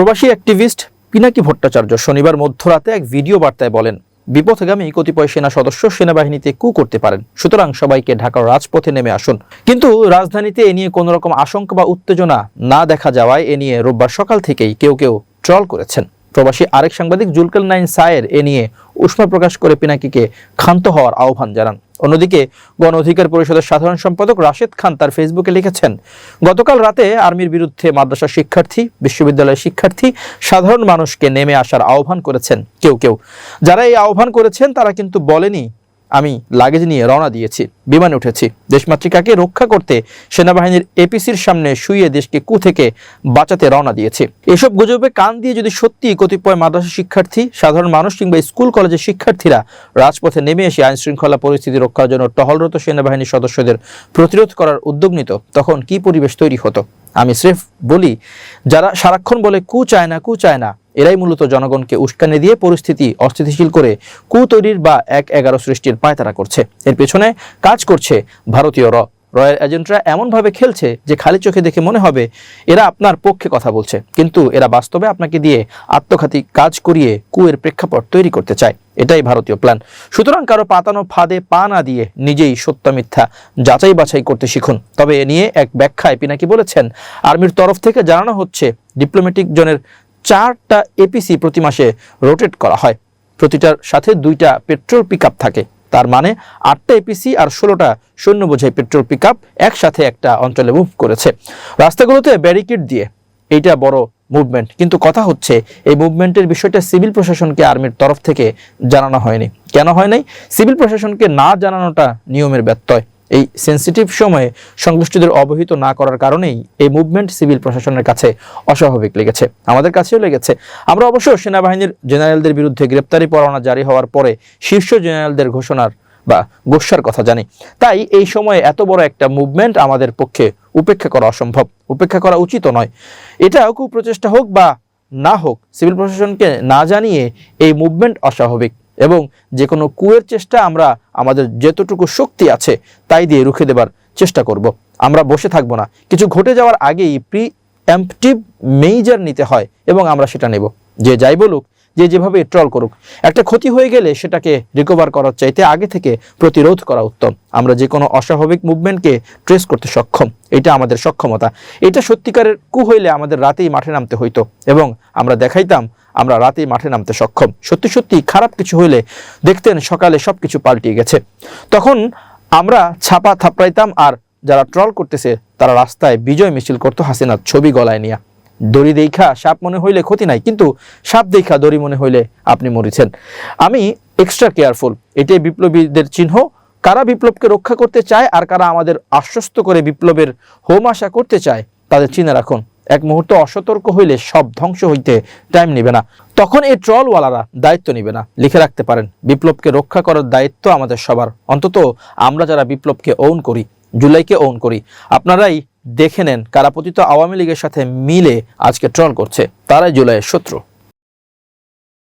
প্রবাসী অ্যাক্টিভিস্ট পিনাকি ভট্টাচার্য শনিবার মধ্যরাতে এক ভিডিও বার্তায় বলেন, বিপথগামী কতিপয় সেনা সদস্য সেনাবাহিনীতে কু করতে পারেন, সুতরাং সবাইকে ঢাকার রাজপথে নেমে আসুন। কিন্তু রাজধানীতে এ নিয়ে কোনো রকম আশঙ্কা বা উত্তেজনা না দেখা যাওয়ায় এ নিয়ে রোববার সকাল থেকেই কেউ কেউ ট্রল করেছেন। প্রবাসী আরেক সাংবাদিক জুলকেল নাইন সায়ের এ নিয়ে উষ্মা প্রকাশ করে পিনাকিকে ক্ষান্ত হওয়ার আহ্বান জানান। অন্যদিকে গণ অধিকার পরিষদের সাধারণ সম্পাদক রাশেদ খান তার ফেসবুকে লিখেছেন, গতকাল রাতে আর্মির বিরুদ্ধে মাদ্রাসা শিক্ষার্থী, বিশ্ববিদ্যালয়ের শিক্ষার্থী সাধারণ মানুষকে নেমে আসার আহ্বান করেছেন কেউ কেউ। যারা এই আহ্বান করেছেন তারা কিন্তু বলেনি আমি লাগেজ নিয়ে রওনা দিয়েছি, বিমানে উঠেছি। দেশমাতৃকাকে রক্ষা করতে সেনাবাহিনীর এপিসির সামনে শুয়ে দেশকে কু থেকে বাঁচাতে রওনা দিয়েছি। এসব গুজবে কান দিয়ে যদি সত্যি কতিপয় মাদ্রাসা শিক্ষার্থী, সাধারণ মানুষ কিংবা স্কুল কলেজের শিক্ষার্থীরা রাজপথে নেমে এসে আইন শৃঙ্খলা পরিস্থিতি রক্ষার জন্য টহলরত সেনাবাহিনীর সদস্যদের প্রতিরোধ করার উদ্যোগ নিত, তখন কি পরিবেশ তৈরি হতো? আমি স্রেফ বলি, যারা সারাক্ষণ বলে কু চায় না, কু চায় না এরাই মূলত জনগণকে উস্কানি দিয়ে পরিস্থিতি অস্থিতিশীল করে কু তৈরির বা এক এগারো সৃষ্টির পায়তারা করছে। এর পেছনে কাজ করছে ভারতীয় র রয়্যাল এজেন্টরা এমনভাবে খেলছে যে খালি চোখে দেখে মনে হবে এরা আপনার পক্ষে কথা বলছে। কিন্তু এরা বাস্তবে আপনাকে দিয়ে আত্মঘাতী কাজ করিয়ে কুয়ের প্রেক্ষাপট তৈরি করতে চায়। এটাই ভারতীয় প্ল্যান সুতরাং কারও পাতানো ফাঁদে পা না দিয়ে নিজেই সত্য মিথ্যা যাচাই বাছাই করতে শিখুন। তবে এ নিয়ে এক ব্যাখ্যায় পিনাকি বলেছেন। আর্মির তরফ থেকে জানানো হচ্ছে ডিপ্লোম্যাটিক জনের চারটা এপিসি প্রতি মাসে রোটেট করা হয়। প্রতিটার সাথে দুইটা পেট্রোল পিক থাকে। তার মানে আটটা এপিসি আর ষোলোটা সৈন্য বোঝাই পেট্রোল পিক একসাথে একটা অঞ্চলে মুভ করেছে। রাস্তাগুলোতে ব্যারিকেড দিয়ে এইটা বড় মুভমেন্ট কিন্তু কথা হচ্ছে, এই মুভমেন্টের বিষয়টা সিভিল প্রশাসনকে আর্মির তরফ থেকে জানানো হয়নি। কেন হয় নাই? সিভিল প্রশাসনকে না জানানোটা নিয়মের ব্যত্যয়। এই সেন্সিটিভ সময়ে সংশ্লিষ্টদের অবহিত না করার কারণেই এই মুভমেন্ট সিভিল প্রশাসনের কাছে অস্বাভাবিক লেগেছে। আমাদের কাছেও লেগেছে। আমরা অবশ্য সেনাবাহিনীর জেনারেলদের বিরুদ্ধে গ্রেপ্তারি পরোয়ানা জারি হওয়ার পরে শীর্ষ জেনারেলদের ঘোষণার বা গোস্বার কথা জানি। তাই এই সময়ে এত বড় একটা মুভমেন্ট আমাদের পক্ষে উপেক্ষা করা অসম্ভব, উপেক্ষা করা উচিত নয়। এটাও কুপ্রচেষ্টা হোক বা না হোক সিভিল প্রশাসনকে না জানিয়ে এই মুভমেন্ট অস্বাভাবিক। এবং যে কোনো কুয়ের চেষ্টা আমরা আমাদের যেতটুকু শক্তি আছে তাই দিয়ে রুখে দেবার চেষ্টা করব। আমরা বসে থাকব না। কিছু ঘটে যাওয়ার আগেই প্রি অ্যাম্পটিভ মেইজার নিতে হয় এবং আমরা সেটা নেব। যে যাই বলুক, যে যেভাবে ট্রল করুক, একটা ক্ষতি হয়ে গেলে সেটাকে রিকভার করার চাইতে আগে থেকে প্রতিরোধ করা উত্তম। আমরা যে কোনো অস্বাভাবিক মুভমেন্টকে ট্রেস করতে সক্ষম। এটা আমাদের সক্ষমতা। এটা সত্যিকারের কু হইলে আমাদের রাতেই মাঠে নামতে হইতো এবং আমরা দেখাইতাম আমরা রাতেই মাঠে নামতে সক্ষম। সত্যি সত্যি খারাপ কিছু হইলে দেখতেন সকালে সব কিছু পাল্টিয়ে গেছে। তখন আমরা ছাপা থাপড়াইতাম আর যারা ট্রল করতেছে, তারা রাস্তায় বিজয় মিছিল করতো হাসিনার ছবি গলায় নিয়ে। দড়ি দেখা, সাপ মনে হইলে ক্ষতি নাই, কিন্তু সাপ দেখা, দড়ি মনে হইলে আপনি মরেছেন। আমি এক্সট্রা কেয়ারফুল এটাই বিপ্লবীদের চিহ্ন। কারা বিপ্লবকে রক্ষা করতে চায় আর কারা আমাদের আশ্বস্ত করে বিপ্লবের হোম আশা করতে চায়, তাদের চিনে রাখুন। এক মুহূর্ত অসতর্ক হইলে সব ধ্বংস হইতে টাইম নিবে না। তখন এই ট্রলওয়ালারা দায়িত্ব নিবে না। লিখে রাখতে পারেন, বিপ্লবকে রক্ষা করার দায়িত্ব আমাদের সবার। অন্তত আমরা যারা বিপ্লবকে ওন করি, জুলাইকে ওন করি, আপনারাই দেখে নেন কারাপতিত আওয়ামী লীগের সাথে মিলে আজকে ট্রল করছে। তারাই জুলাইয়ের শত্রু।